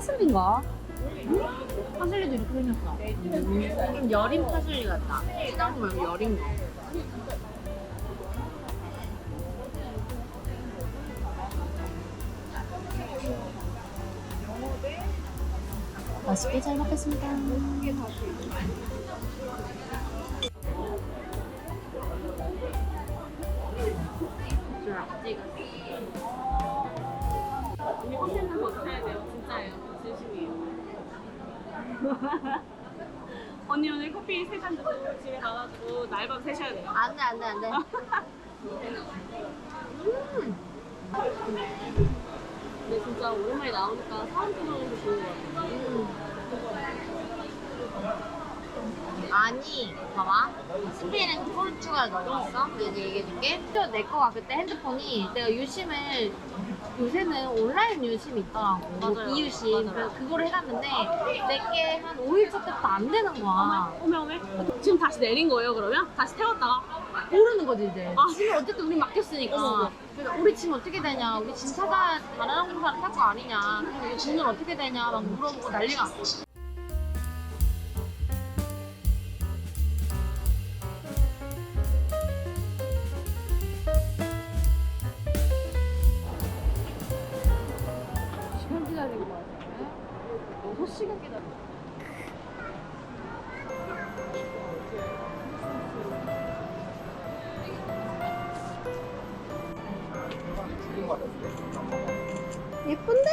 파슬리인가? 파슬리도 이렇게 생겼어. 좀 여린 파슬리 같다. 시장 거 말고 여린 거. 맛있게 잘 먹겠습니다. 언니 오늘 커피 세잔 드시고 집에 가가지고 날밤 새셔야 돼요. 안 돼, 안 돼, 안 돼. 근데 진짜 오랜만에 나오니까 사람 들어오는 게 좋은 것 같아요. 아니, 봐봐. 스페인 포르투갈 넘어갔어? 얘기 얘기해줄게. 내 거가 그때 핸드폰이 내가 유심을 요새는 온라인 유심이 있더라고. 맞아요. 이유심. 맞아요. 그래서 그거를 해놨는데 내게 한 5일차 때부터 안 되는 거야. 오메 오메. 지금 다시 내린 거예요 그러면? 다시 태웠다가? 모르는 거지 이제. 아. 짐을 어쨌든 우리 맡겼으니까. 어머. 그래서 우리 짐 어떻게 되냐? 우리 짐 찾아 다른 항공사를 탈 거 아니냐? 그리고 이 돈은 어떻게 되냐? 막 물어보고 난리가. 났어. 예쁜데?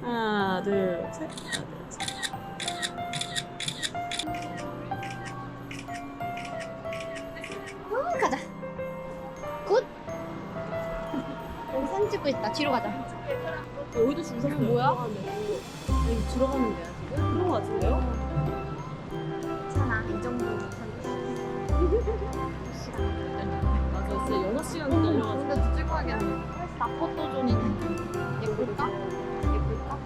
하나 둘 셋. 어, 있다. 뒤로 가자. 여기도 줄 서면 뭐야? 여기 들어가는 데야 지금? 그런 거 같은데요? 맞아 진짜 6시간 기다려가지고 근데 찍어야겠네. 나 포토존이네. 예쁠까? 예쁠까?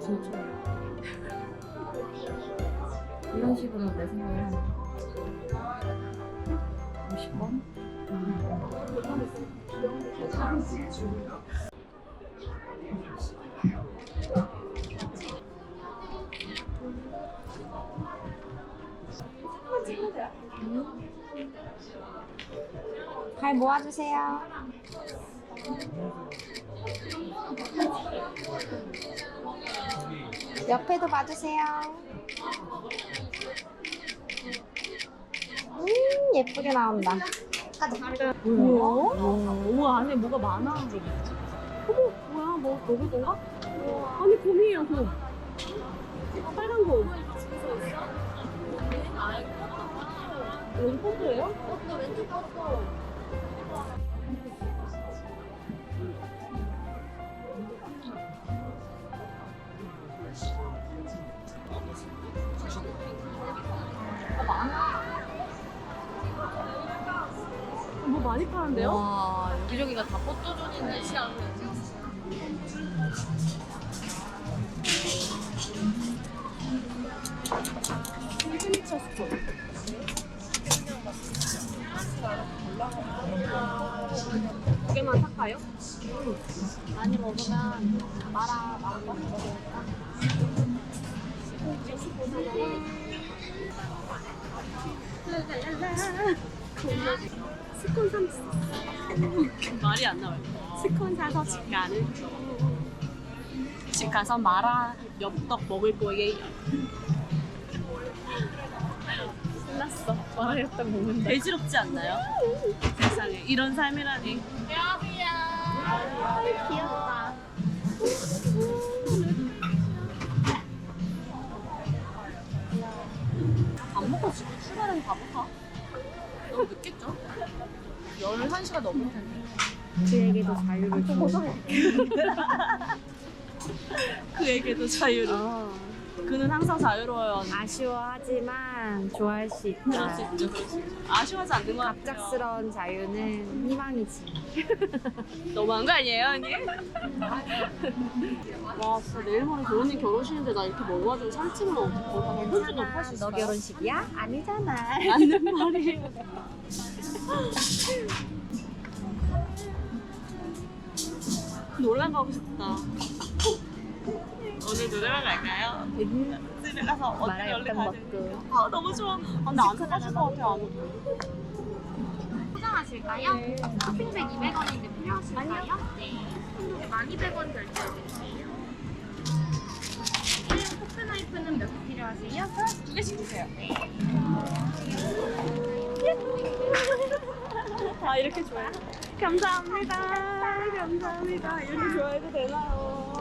진짜 이런 식으로 내 생각을 하는 50번? 발 모아주세요. 옆에도 봐주세요. 예쁘게 나온다. 뭐야? 우와 안에 뭐가 많아 어머 뭐야 뭐 먹을 건가? 아니 곰이에요 곰 빨간 곰 여기 포도예요? 뭐 많이 파는데요? 와, 여기저기가 다 포토존이네. 시그니처 스톤 두 개만 삭까요? 많이 먹으면 말아, 말아. 스콘 삼 말이 안 나와요. 스콘 사서 집 가는 집 가서 마라 엽떡 먹을 거예요. 신났어. 마라 엽떡 먹는다. 대지럽지 않나요? 세상에 이런 삶이라니. 귀엽다. 밥 먹고 지금 출발은 가볼까? 너무 늦겠죠? 11시가 넘을 텐데. 그에게도 자유를 주고 그에게도 자유를. 아, 그는 항상 자유로워요. 아쉬워하지만 좋아할 수 그럴 수 있다. 그럴 수 있죠. 아쉬워하지 않는 것 같아요. 갑작스러운 자유는 희망이지. 너무한 거 아니에요, 언니? 와, 진짜 내일 모레 결혼이 결혼식인데 나 이렇게 먹어가지고 살찌면 어떡해. 너 결혼식이야? 아니잖아. 맞는 말이에요. 놀러 가고 싶다. 오늘 놀러 갈까요? 집에 가서 마라 원래 가야 먹고. 되는데. 아 너무 좋아. 아, 근데 안 사실 것 같아 안 오고. 포장하실까요? 쇼핑백 200원인데 필요하실까요? 네. 한국에 1200원 결제해드릴게요. 포크 나이프는 몇 개 필요하세요? 두 개씩 주세요. 아 이렇게 좋아요? 감사합니다. 감사합니다. 이렇게 좋아해도 되나요?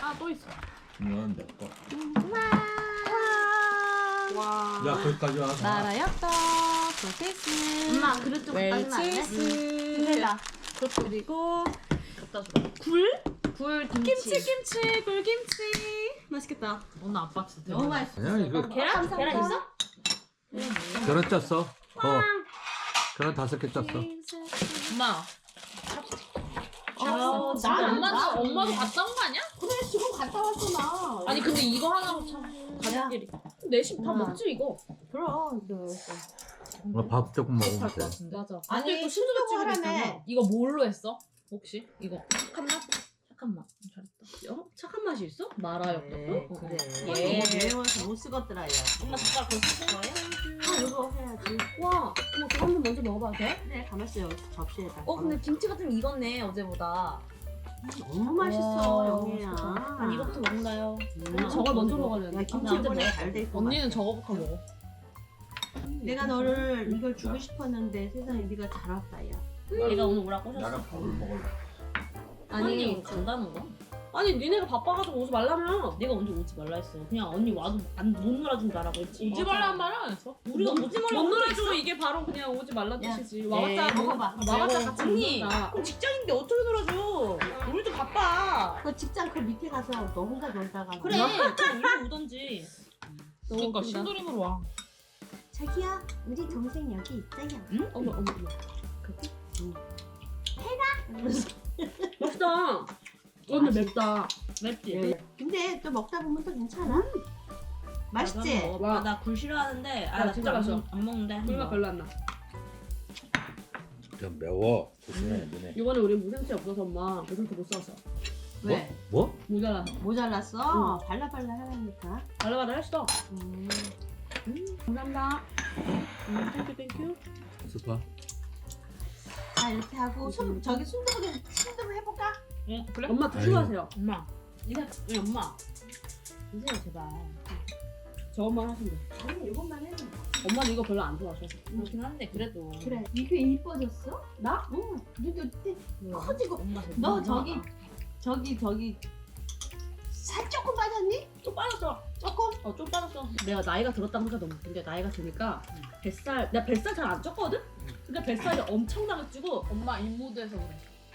아 또 있어. 이건 내 거. 와. 야 거기까지 와. 나라였다. 소세지. 엄마 그릇 좀 갖다 주면 안 돼? 웰치즈. 해봐. 그리고 갖다 줘. 굴? 굴, 김치. 김치 김치 굴 김치. 맛있겠다. 오늘 아빠 진짜 너무 맛있어. 그냥 이거 계란? 계란 있어? 계란 짰어. 어. 계란 다섯 개 짰어. 엄마 어, 진짜 나- 엄마도 나- 엄마도 갔다 온 거 아니야? 그래 지금 갔다 나. 아니 근데 이거 하나로 참 가족끼리 내심 다 엄마. 먹지 이거 그럼 너. 어, 밥 조금 먹으면 돼. 맞아 아니, 또 신두부찌개 하라며. 있잖아 이거 뭘로 했어? 혹시 이거 착한 맛? 착한 맛 잘했다 어? 착한 맛이 있어? 마라였다고? 네, 어, 그래. 예. 매워서 못 쓰겄더라 야. 엄마 젓가락 더 쓰실 거예요? 아 이거 해야지. 와 어머 저거 한번 먼저 먹어봐도 돼? 네, 가만있어 여기 접시에다. 어 근데 김치가 좀 익었네 어제보다 너무 맛있어 와, 영희야. 난 이거부터 먹나요? 음. 저걸 먼저 먹어야 야 돼. 김치 아, 이번에 잘돼 있고. 언니는 저거부터 먹어 내가 너를 이걸 주고 싶었는데 세상에 네가 잘 왔다 야. 얘가 오늘 오라고 하셨어 밥을 먹을래. 아니 준다는 거? 아니 니네가 바빠가지고 오지 말라며 네가 언제 오지 말라 했어 그냥 언니 와도 안, 못 놀아준 줄 알라고 했지 오지 말라는 말은 안 했어. 우리가 오지 말라 못 놀아주면 이게 바로 그냥 오지 말란 야, 뜻이지. 네, 와봤자 먹어봐. 와봤자 같이 언니. 그럼 직장인데 어떻게 놀아줘 우리도 바빠 그 직장 그 밑에 가서 너 혼자 놀다가. 그래 그럼 우리 오던지 그러니까 신도림으로 와. 자기야 우리 동생 여기 있어요. 응? 어머 어머 어머 맛있다 오늘 맵다. 맵지? 근데 또 먹다 보면 또 괜찮아. 맛있지? 와, 나굴 싫어하는데 아, 야, 나 진짜 굴 안, 맛있어. 안 먹는데 꿀맛. 별로 안 나. 좀 매워. 조심해, 너네. 이번에 우리 무생채 없어서 엄마 무생채 못 사왔어. 왜? 뭐? 모자라. 모자랐어? 발라발라 하라니까. 발라발라 했어. 음. 감사합니다. 음, 땡큐 땡큐. 스파. 자 이렇게 하고 손 저기 순두부 순두부 해볼까? 응 그래? 엄마 드시고하세요. 엄마 네가 네, 엄마 드세요 제발 저것만 하시면 돼. 아니 이것만 해도 돼. 엄마는 이거 별로 안 좋아하셔. 그렇긴 한데 그래도 그래. 이게 이뻐졌어? 나? 응. 눈도 떼- 뭐야? 커지고. 엄마 제발. 너 저기 저기 저기 살 조금 빠졌니? 좀 빠졌어 조금? 어 좀 빠졌어 내가 나이가 들었다 보니까 너무 근데 나이가 드니까 뱃살 내가 뱃살 잘 안 쪘거든? 근데 뱃살이 엄청나게 찌고 엄마 입모드에서 그래